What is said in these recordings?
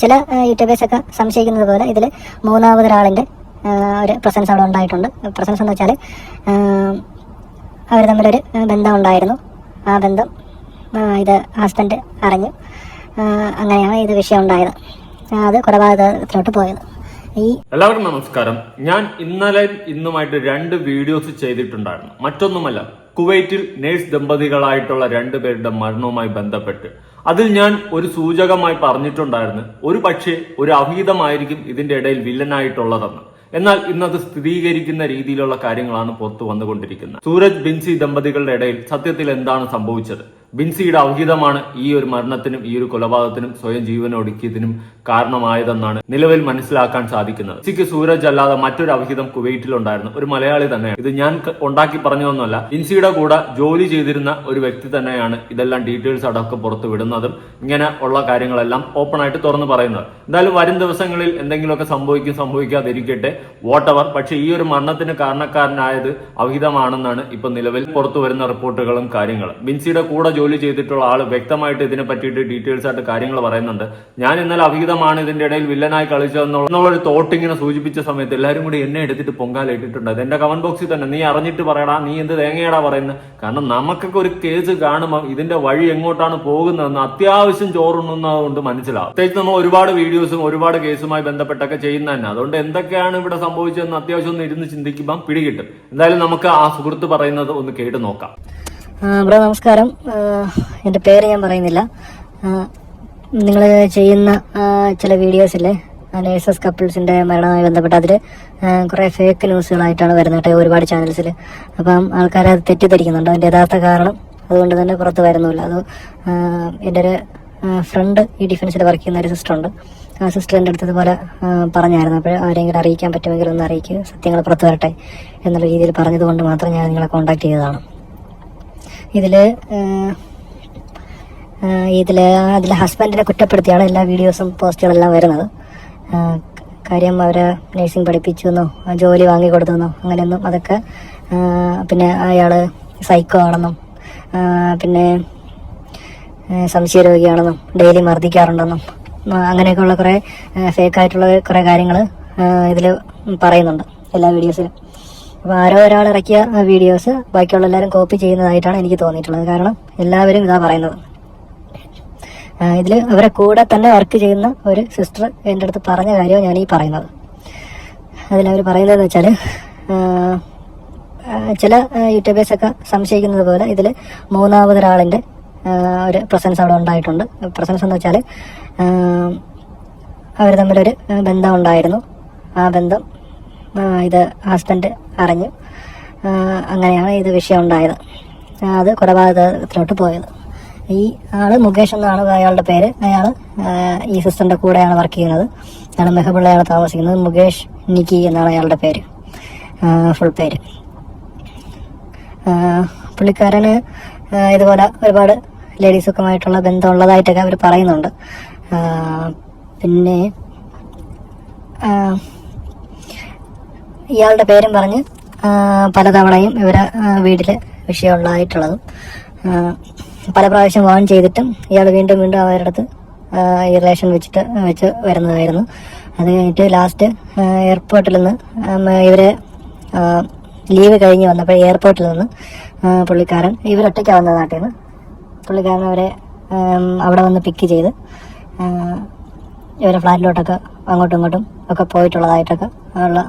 ചില യൂട്യൂബേഴ്സ് ഒക്കെ സംശയിക്കുന്നത് പോലെ ഇതിൽ മൂന്നാമതൊരാളിന്റെ ഒരു പ്രസൻസ് അവിടെ ഉണ്ടായിട്ടുണ്ട്. പ്രസൻസ് എന്ന് വെച്ചാൽ അവർ തമ്മിലൊരു ബന്ധം ഉണ്ടായിരുന്നു. ആ ബന്ധം ഇത് ഹസ്ബൻഡ് അറിഞ്ഞു അങ്ങനെയാണ് ഇത് വിഷയം ഉണ്ടായത്. അത് കൊലപാതകത്തിലോട്ട് പോയത്. എല്ലാവർക്കും നമസ്കാരം. ഞാൻ ഇന്നലെ ഇന്നുമായിട്ട് രണ്ട് വീഡിയോസ് ചെയ്തിട്ടുണ്ടായിരുന്നു. മറ്റൊന്നുമല്ല കുവൈറ്റിൽ നേഴ്സ് ദമ്പതികളായിട്ടുള്ള രണ്ടുപേരുടെ മരണവുമായി ബന്ധപ്പെട്ട്. അതിൽ ഞാൻ ഒരു സൂചകമായി പറഞ്ഞിട്ടുണ്ടായിരുന്നു. ഒരു പക്ഷേ ഒരു അവിഹിതമായിരിക്കും ഇതിന്റെ ഇടയിൽ വില്ലനായിട്ടുള്ളതെന്ന്. എന്നാൽ ഇന്നത് സ്ഥിരീകരിക്കുന്ന രീതിയിലുള്ള കാര്യങ്ങളാണ് പുറത്തു വന്നുകൊണ്ടിരിക്കുന്നത്. സൂരജ് ബിൻസി ദമ്പതികളുടെ ഇടയിൽ സത്യത്തിൽ എന്താണ് സംഭവിച്ചത്? ബിൻസിയുടെ ഔചിതമാണ് ഈ ഒരു മരണത്തിനും ഈ ഒരു കൊലപാതകത്തിനും സ്വയം ജീവൻ ഒടുക്കിയതിനും കാരണമായതെന്നാണ് നിലവിൽ മനസ്സിലാക്കാൻ സാധിക്കുന്നത്. സിക്ക് സൂരജ് അല്ലാതെ മറ്റൊരു അവഹിതം കുവൈറ്റിലുണ്ടായിരുന്നു ഒരു മലയാളി തന്നെയാണ്. ഇത് ഞാൻ ഉണ്ടാക്കി പറഞ്ഞതൊന്നുമല്ല. ബിൻസിയുടെ കൂടെ ജോലി ചെയ്തിരുന്ന ഒരു വ്യക്തി തന്നെയാണ് ഇതെല്ലാം ഡീറ്റെയിൽസ് അടക്കം പുറത്തു വിടുന്നതും ഇങ്ങനെ ഉള്ള കാര്യങ്ങളെല്ലാം ഓപ്പൺ ആയിട്ട് തുറന്നു പറയുന്നത്. എന്തായാലും വരും ദിവസങ്ങളിൽ എന്തെങ്കിലുമൊക്കെ സംഭവിക്കും സംഭവിക്കാതിരിക്കട്ടെ. വോട്ടവർ പക്ഷേ ഈ ഒരു മരണത്തിന് കാരണക്കാരനായത് അവഹിതമാണെന്നാണ് ഇപ്പൊ നിലവിൽ പുറത്തു വരുന്ന റിപ്പോർട്ടുകളും കാര്യങ്ങളും. ബിൻസിയുടെ കൂടെ ജോലി ചെയ്തിട്ടുള്ള ആൾ വ്യക്തമായിട്ട് ഇതിനെ പറ്റിയിട്ട് ഡീറ്റെയിൽസ് ആയിട്ട് കാര്യങ്ങൾ പറയുന്നുണ്ട്. ഞാൻ ഇന്നലെ അവിഹിതമാണ് ഇതിന്റെ ഇടയിൽ വില്ലനായി കളിച്ചതെന്നുള്ള ഒരു തോട്ട് ഇങ്ങനെ സൂചിപ്പിച്ച സമയത്ത് എല്ലാവരും കൂടി എന്നെ എടുത്തിട്ട് പൊങ്കാലിട്ടിട്ടുണ്ട് അത് എന്റെ കമന്റ് ബോക്സിൽ തന്നെ. നീ അറിഞ്ഞിട്ട് പറയടാ നീ എന്ത് തേങ്ങയടാ പറയുന്നത് കാരണം നമുക്കൊക്കെ ഒരു കേസ് കാണുമ്പോൾ ഇതിന്റെ വഴി എങ്ങോട്ടാണ് പോകുന്നതെന്ന് അത്യാവശ്യം ചോറുണ്ണുന്നതുകൊണ്ട് മനസ്സിലാവും. പ്രത്യേകിച്ച് നമ്മൾ ഒരുപാട് വീഡിയോസും ഒരുപാട് കേസുമായി ബന്ധപ്പെട്ടൊക്കെ ചെയ്യുന്ന തന്നെ. അതുകൊണ്ട് എന്തൊക്കെയാണ് ഇവിടെ സംഭവിച്ചതെന്ന് അത്യാവശ്യം ഒന്ന് ഇരുന്ന് ചിന്തിക്കുമ്പോൾ പിടികിട്ടും. എന്തായാലും നമുക്ക് ആ സുഹൃത്ത് പറയുന്നത് ഒന്ന് കേട്ട് നോക്കാം. ബ്രോ നമസ്കാരം. എന്റെ പേര് ഞാൻ പറയുന്നില്ല. നിങ്ങൾ ചെയ്യുന്ന ചില വീഡിയോസില്ലേ നേഴ്സസ് കപ്പിൾസിന്റെ മരണവുമായി ബന്ധപ്പെട്ട് അതിൽ കുറേ ഫേക്ക് ന്യൂസുകളായിട്ടാണ് വരുന്നത് ഒരുപാട് ചാനൽസിൽ അപ്പം ആൾക്കാരെ അത് തെറ്റിദ്ധരിക്കുന്നുണ്ട്. അതിന്റെ യഥാർത്ഥ കാരണം അതുകൊണ്ട് തന്നെ പുറത്ത് വരുന്നില്ല. അത് എന്റെ ഒരു ഫ്രണ്ട് ഈ ഡിഫൻസിൽ വർക്ക് ചെയ്യുന്ന ഒരു സിസ്റ്റർ ഉണ്ട്. ആ സിസ്റ്റർ എന്റെ അടുത്ത് ഇതുപോലെ പറഞ്ഞായിരുന്നു. അപ്പോൾ ആരെങ്കിലും അറിയിക്കാൻ പറ്റുമെങ്കിൽ ഒന്ന് അറിയിക്കുക സത്യങ്ങൾ പുറത്ത് വരട്ടെ എന്നുള്ള രീതിയിൽ പറഞ്ഞതുകൊണ്ട് മാത്രം ഞാൻ നിങ്ങളെ കോൺടാക്ട് ചെയ്തതാണ്. ഏഹ്, ഇതിൽ അതിൽ ഹസ്ബൻഡിനെ കുറ്റപ്പെടുത്തിയാണ് എല്ലാ വീഡിയോസും പോസ്റ്റുകളെല്ലാം വരുന്നത്. കാര്യം അവരെ നഴ്സിംഗ് പഠിപ്പിച്ചു എന്നോ ജോലി വാങ്ങി എന്നോ അങ്ങനെയൊന്നും അതൊക്കെ പിന്നെ അയാൾ സൈക്കോ ആണെന്നും പിന്നെ സംശയരോഗിയാണെന്നും ഡെയിലി മർദ്ദിക്കാറുണ്ടെന്നും അങ്ങനെയൊക്കെയുള്ള കുറേ ഫേക്കായിട്ടുള്ള കുറേ കാര്യങ്ങൾ ഇതിൽ പറയുന്നുണ്ട് എല്ലാ വീഡിയോസിലും അപ്പോൾ ആരോ ഒരാൾ ഇറക്കിയ വീഡിയോസ് ബാക്കിയുള്ള എല്ലാവരും കോപ്പി ചെയ്യുന്നതായിട്ടാണ് എനിക്ക് തോന്നിയിട്ടുള്ളത്. കാരണം എല്ലാവരും ഇതാ പറയുന്നത്. ഇതിൽ അവരെ കൂടെ തന്നെ വർക്ക് ചെയ്യുന്ന ഒരു സിസ്റ്റർ എന്റെ അടുത്ത് പറഞ്ഞ കാര്യമാണ് ഞാൻ ഈ പറയുന്നത് അതിലവർ പറയുന്നതെന്ന് വെച്ചാൽ ചില യൂട്യൂബേഴ്സ് ഒക്കെ സംശയിക്കുന്നത് പോലെ ഇതിൽ മൂന്നാമതൊരാളിന്റെ ഒരു പ്രസൻസ് അവിടെ ഉണ്ടായിട്ടുണ്ട്. പ്രസൻസ് എന്ന് വെച്ചാൽ അവർ തമ്മിലൊരു ബന്ധം ഉണ്ടായിരുന്നു. ആ ബന്ധം ഇത് ഹസ്ബൻഡ് അറിഞ്ഞു അങ്ങനെയാണ് ഇത് വിഷയം ഉണ്ടായത്. അത് കൊലപാതകത്തിലോട്ട് പോയത്. ഈ ആൾ മുകേഷ് എന്നാണ് അയാളുടെ പേര്. അയാൾ ഈ സിസ്റ്ററിന്റെ കൂടെയാണ് വർക്ക് ചെയ്യുന്നത്. അയാൾ മെഹബുള്ളയാണ് താമസിക്കുന്നത്. മുകേഷ് നിക്കി എന്നാണ് അയാളുടെ പേര്. ഫുൾ പേര്. പുള്ളിക്കാരന് ഇതുപോലെ ഒരുപാട് ലേഡീസൊക്കെമായിട്ടുള്ള ബന്ധമുള്ളതായിട്ടൊക്കെ അവർ പറയുന്നുണ്ട്. പിന്നെ ഇയാളുടെ പേരും പറഞ്ഞ് പലതവണയും ഇവരെ വീട്ടിൽ വിഷയമുള്ളതായിട്ടുള്ളതും. പല പ്രാവശ്യം വാൺ ചെയ്തിട്ടും ഇയാൾ വീണ്ടും വീണ്ടും അവരുടെ അടുത്ത് ഈ റിലേഷൻ വെച്ചിട്ട് വെച്ച് വരുന്നതായിരുന്നു. അത് കഴിഞ്ഞിട്ട് ലാസ്റ്റ് എയർപോർട്ടിൽ നിന്ന് ഇവരെ ലീവ് കഴിഞ്ഞ് വന്നപ്പോൾ എയർപോർട്ടിൽ നിന്ന് പുള്ളിക്കാരൻ ഇവരൊറ്റയ്ക്ക് വന്ന നാട്ടിൽ നിന്ന്. പുള്ളിക്കാരൻ അവരെ അവിടെ വന്ന് പിക്ക് ചെയ്ത് ഇവരെ ഫ്ലാറ്റിലോട്ടൊക്കെ അങ്ങോട്ടും ഇങ്ങോട്ടും ഒക്കെ പോയിട്ടുള്ളതായിട്ടൊക്കെ ഉള്ള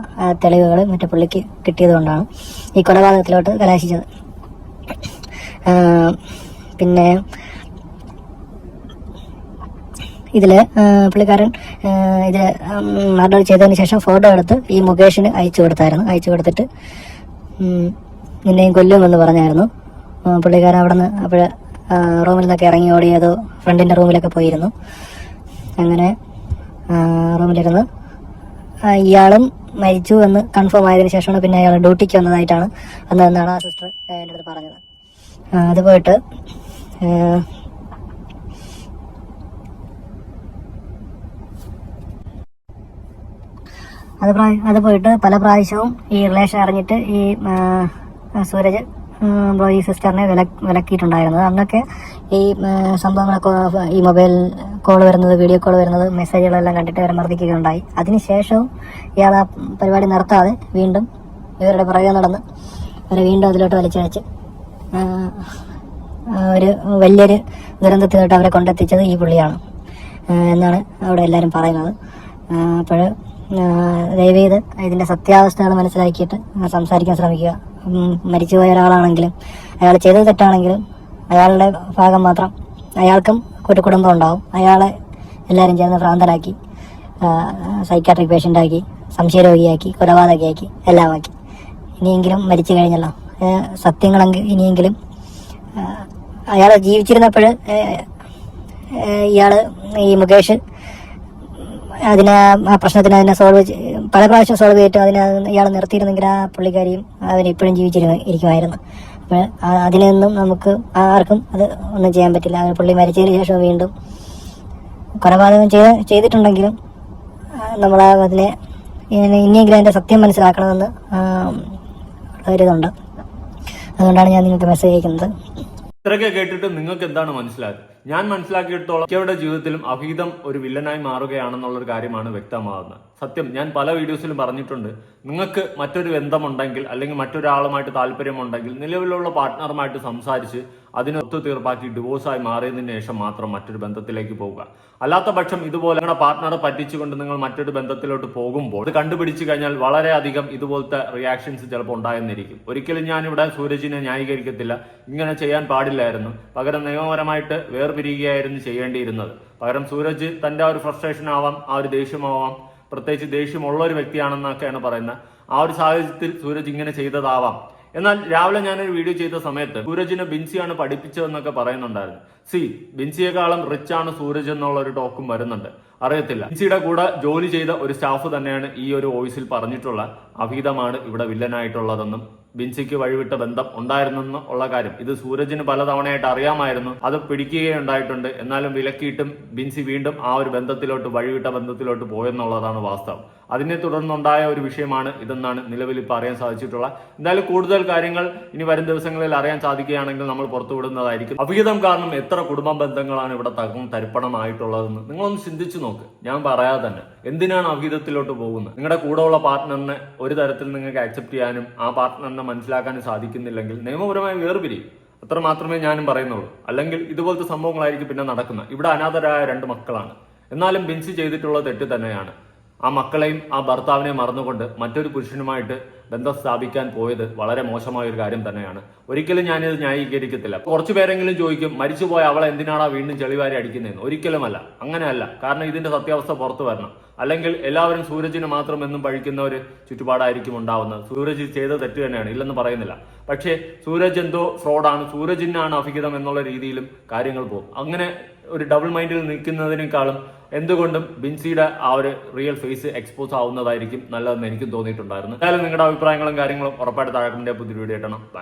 തെളിവുകൾ മറ്റേ പുള്ളിക്ക് കിട്ടിയതുകൊണ്ടാണ് ഈ കൊലപാതകത്തിലോട്ട് കലാശിച്ചത്. പിന്നെ ഇതിൽ പുള്ളിക്കാരൻ ഇത് മർഡർ ചെയ്തതിന് ശേഷം ഫോട്ടോ എടുത്ത് ഈ മുകേഷിന് അയച്ചു കൊടുത്തായിരുന്നു. അയച്ചു കൊടുത്തിട്ട് നിന്നെയും കൊല്ലുമെന്ന് പറഞ്ഞായിരുന്നു. പുള്ളിക്കാരൻ അവിടെ നിന്ന് അപ്പോൾ റൂമിൽ നിന്നൊക്കെ ഇറങ്ങി ഓടിയതോ ഫ്രണ്ടിന്റെ റൂമിലൊക്കെ പോയിരുന്നു. അങ്ങനെ റൂമിലിരുന്ന് ഇയാളും മരിച്ചു എന്ന് കൺഫേം ആയതിനു ശേഷമാണ് പിന്നെ അയാൾ ഡ്യൂട്ടിക്ക് വന്നതായിട്ടാണ് അന്ന് വന്നതെന്നാണ് ആ സിസ്റ്റർ എന്റെ അടുത്ത് പറഞ്ഞത്. അത് പോയിട്ട് അത് അത് പോയിട്ട് പല പ്രാവശ്യവും ഈ റിലേഷൻ അറിഞ്ഞിട്ട് ഈ സൂരജ് ബ്രോ ഈ സിസ്റ്ററിനെ വില വിലക്കിയിട്ടുണ്ടായിരുന്നത്. അന്നൊക്കെ ഈ സംഭവങ്ങളൊക്കെ ഈ മൊബൈൽ കോൾ വരുന്നത് വീഡിയോ കോൾ വരുന്നത് മെസ്സേജുകളെല്ലാം കണ്ടിട്ട് അവരെ മർദ്ദിക്കുകയുണ്ടായി. അതിനുശേഷവും ഇയാൾ ആ പരിപാടി നിർത്താതെ വീണ്ടും ഇവരുടെ പുറകെ നടന്ന് അവരെ വീണ്ടും അതിലോട്ട് വലിച്ചയച്ച് ഒരു വലിയൊരു ദുരന്തത്തിലോട്ട് അവരെ കൊണ്ടെത്തിച്ചത് ഈ പുള്ളിയാണ്. എന്നാണ് അവിടെ എല്ലാവരും പറയുന്നത്. അപ്പോൾ ദയവേത് ഇതിന്റെ സത്യാവസ്ഥകൾ മനസ്സിലാക്കിയിട്ട് സംസാരിക്കാൻ ശ്രമിക്കുക. മരിച്ചുപോയ ഒരാളാണെങ്കിലും അയാൾ ചെയ്തത് തെറ്റാണെങ്കിലും അയാളുടെ ഭാഗം മാത്രം അയാൾക്കും ഒരു കുടുംബം ഉണ്ടാവും. അയാളെ എല്ലാവരും ചേർന്ന് ഭ്രാന്തനാക്കി സൈക്കാട്രിക് പേഷ്യന്റ് ആക്കി സംശയരോഗിയാക്കി കൊലപാതകയാക്കി എല്ലാമാക്കി ഇനിയെങ്കിലും മരിച്ചു കഴിഞ്ഞല്ലോ. സത്യങ്ങളെങ്കിൽ ഇനിയെങ്കിലും അയാൾ ജീവിച്ചിരുന്നപ്പോൾ ഇയാൾ ഈ മുകേഷ് അതിനെ ആ പ്രശ്നത്തിന് അതിനെ സോൾവ് പല പ്രാവശ്യം സോൾവ് ചെയ്തിട്ട് അതിനെ ഇയാൾ നിർത്തിയിരുന്നെങ്കിൽ ആ പുള്ളിക്കാരിയും അവൻ ഇപ്പോഴും ജീവിച്ചിരുന്നു ഇരിക്കുമായിരുന്നു. അപ്പോൾ അതിനൊന്നും നമുക്ക് ആർക്കും അത് ഒന്നും ചെയ്യാൻ പറ്റില്ല. അങ്ങനെ പുള്ളി മരിച്ചതിന് ശേഷം വീണ്ടും കൊലപാതകം ചെയ്ത് ചെയ്തിട്ടുണ്ടെങ്കിലും നമ്മൾ അതിനെ ഇനി- ഇനിയെങ്കിലും അതിന്റെ സത്യം മനസ്സിലാക്കണമെന്ന് ഒരിതുണ്ട് അതുകൊണ്ടാണ് ഞാൻ നിങ്ങൾക്ക് മെസ്സേജ് അയക്കുന്നത്. ഇത്രയൊക്കെ കേട്ടിട്ട് നിങ്ങൾക്ക് എന്താണ് മനസ്സിലായത്? ഞാൻ മനസ്സിലാക്കിയിടത്തോളം മിക്കവരുടെ ജീവിതത്തിലും അഭീതം ഒരു വില്ലനായി മാറുകയാണെന്നുള്ളൊരു കാര്യമാണ് വ്യക്തമാകുന്നത്. സത്യം ഞാൻ പല വീഡിയോസിലും പറഞ്ഞിട്ടുണ്ട് നിങ്ങൾക്ക് മറ്റൊരു ബന്ധമുണ്ടെങ്കിൽ അല്ലെങ്കിൽ മറ്റൊരാളുമായിട്ട് താല്പര്യമുണ്ടെങ്കിൽ നിലവിലുള്ള പാർട്ട്ണറുമായിട്ട് സംസാരിച്ച് അതിന് തീർപ്പാക്കി ഡിവോഴ്സായി മാറിയതിന് ശേഷം മാത്രം മറ്റൊരു ബന്ധത്തിലേക്ക് പോവുക. അല്ലാത്ത പക്ഷം ഇതുപോലെ നിങ്ങളുടെ പാർട്ട്ണറെ പറ്റിച്ചുകൊണ്ട് നിങ്ങൾ മറ്റൊരു ബന്ധത്തിലോട്ട് പോകുമ്പോൾ അത് കണ്ടുപിടിച്ചു കഴിഞ്ഞാൽ വളരെയധികം ഇതുപോലത്തെ റിയാക്ഷൻസ് ചിലപ്പോൾ ഉണ്ടായെന്നിരിക്കും. ഒരിക്കലും ഞാനിവിടെ സൂരജിനെ ന്യായീകരിക്കത്തില്ല. ഇങ്ങനെ ചെയ്യാൻ പാടില്ലായിരുന്നു. പകരം നിയമപരമായിട്ട് വേർപിരിയുകയായിരുന്നു ചെയ്യേണ്ടിയിരുന്നത്. പകരം സൂരജ് തന്റെ ആ ഒരു ഫ്രസ്ട്രേഷൻ ആവാം ആ ഒരു ദേഷ്യമാവാം പ്രത്യേകിച്ച് ദേഷ്യമുള്ള ഒരു വ്യക്തിയാണെന്നൊക്കെയാണ് പറയുന്നത്. ആ ഒരു സാഹചര്യത്തിൽ സൂരജ് ഇങ്ങനെ ചെയ്തതാവാം. എന്നാൽ രാവിലെ ഞാനൊരു വീഡിയോ ചെയ്ത സമയത്ത് സൂരജിനെ ബിൻസിയാണ് പഠിപ്പിച്ചതെന്നൊക്കെ പറയുന്നുണ്ടായിരുന്നു. സി ബിൻസിയെക്കാളും റിച്ച് ആണ് സൂരജ് എന്നുള്ള ഒരു ടോക്കും വരുന്നുണ്ട്. അറിയത്തില്ല. ബിൻസിയുടെ കൂടെ ജോലി ചെയ്ത ഒരു സ്റ്റാഫ് തന്നെയാണ് ഈ ഒരു വോയിസിൽ പറഞ്ഞിട്ടുള്ള അഭീതമാണ് ഇവിടെ വില്ലനായിട്ടുള്ളതെന്നും ബിൻസിക്ക് വഴിവിട്ട ബന്ധം ഉണ്ടായിരുന്നെന്ന് ഉള്ള കാര്യം. ഇത് സൂരജിന് പലതവണയായിട്ട് അറിയാമായിരുന്നു. അത് പിടിക്കുകയുണ്ടായിട്ടുണ്ട്. എന്നാലും വിലക്കിയിട്ടും ബിൻസി വീണ്ടും ആ ഒരു ബന്ധത്തിലോട്ട് വഴിവിട്ട ബന്ധത്തിലോട്ട് പോയെന്നുള്ളതാണ് വാസ്തവം. അതിനെ തുടർന്നുണ്ടായ ഒരു വിഷയമാണ് ഇതെന്നാണ് നിലവിൽ ഇപ്പോൾ അറിയാൻ സാധിച്ചിട്ടുള്ള എന്തായാലും കൂടുതൽ കാര്യങ്ങൾ ഇനി വരും ദിവസങ്ങളിൽ അറിയാൻ സാധിക്കുകയാണെങ്കിൽ നമ്മൾ പുറത്തുവിടുന്നതായിരിക്കും അഭിഹിതം കാരണം എത്ര കുടുംബ ബന്ധങ്ങളാണ് ഇവിടെ തകം തരിപ്പണമായിട്ടുള്ളതെന്ന് നിങ്ങളൊന്ന് ചിന്തിച്ചു നോക്ക്. ഞാൻ പറയാതെ തന്നെ. എന്തിനാണ് അഭിഹിതത്തിലോട്ട് പോകുന്നത്? നിങ്ങളുടെ കൂടെയുള്ള പാർട്ട്ണറിനെ ഒരു തരത്തിൽ നിങ്ങൾക്ക് അക്സെപ്റ്റ് ചെയ്യാനും ആ പാർട്ട്ണറിനെ മനസ്സിലാക്കാനും സാധിക്കുന്നില്ലെങ്കിൽ നിയമപരമായി വേർപിരിയും അത്ര മാത്രമേ ഞാനും പറയുന്നുള്ളൂ. അല്ലെങ്കിൽ ഇതുപോലത്തെ സംഭവങ്ങളായിരിക്കും പിന്നെ നടക്കുന്നത്. ഇവിടെ അനാഥരായ രണ്ട് മക്കളാണ്. എന്നാലും ബിൻസി ചെയ്തിട്ടുള്ള തെറ്റ് തന്നെയാണ്. ആ മക്കളെയും ആ ഭർത്താവിനെ മറന്നുകൊണ്ട് മറ്റൊരു പുരുഷനുമായിട്ട് ബന്ധം സ്ഥാപിക്കാൻ പോയത് വളരെ മോശമായ ഒരു കാര്യം തന്നെയാണ്. ഒരിക്കലും ഞാനിത് ന്യായീകരിക്കത്തില്ല. കുറച്ചു പേരെങ്കിലും ചോദിക്കും മരിച്ചുപോയ അവളെ എന്തിനാണോ വീണ്ടും ചെളിവാരി അടിക്കുന്നതെന്ന്? ഒരിക്കലുമല്ല. അങ്ങനെയല്ല. കാരണം ഇതിന്റെ സത്യാവസ്ഥ പുറത്തു വരണം. അല്ലെങ്കിൽ എല്ലാവരും സൂരജിന് മാത്രം എന്നും പഴിക്കുന്ന ഒരു ചുറ്റുപാടായിരിക്കും ഉണ്ടാവുന്നത്. സൂരജ് ചെയ്ത തെറ്റ് തന്നെയാണ്. ഇല്ലെന്ന് പറയുന്നില്ല. പക്ഷേ സൂരജ് എന്തോ ഫ്രോഡാണ്. സൂരജിനാണ് അഭിഹിതം എന്നുള്ള രീതിയിലും കാര്യങ്ങൾ പോകും. അങ്ങനെ ഒരു ഡബിൾ മൈൻഡിൽ നിൽക്കുന്നതിനേക്കാളും എന്തുകൊണ്ടും ബിൻസിയുടെ ആ ഒരു റിയൽ ഫേസ് എക്സ്പോസ് ആവുന്നതായിരിക്കും നല്ലതെന്ന് എനിക്കും തോന്നിയിട്ടുണ്ടായിരുന്നു. എന്തായാലും നിങ്ങളുടെ അഭിപ്രായങ്ങളും കാര്യങ്ങളും ഉറപ്പായിട്ട് താഴെ പുതിയ വീഡിയോ ഇട്ടണം ബൈ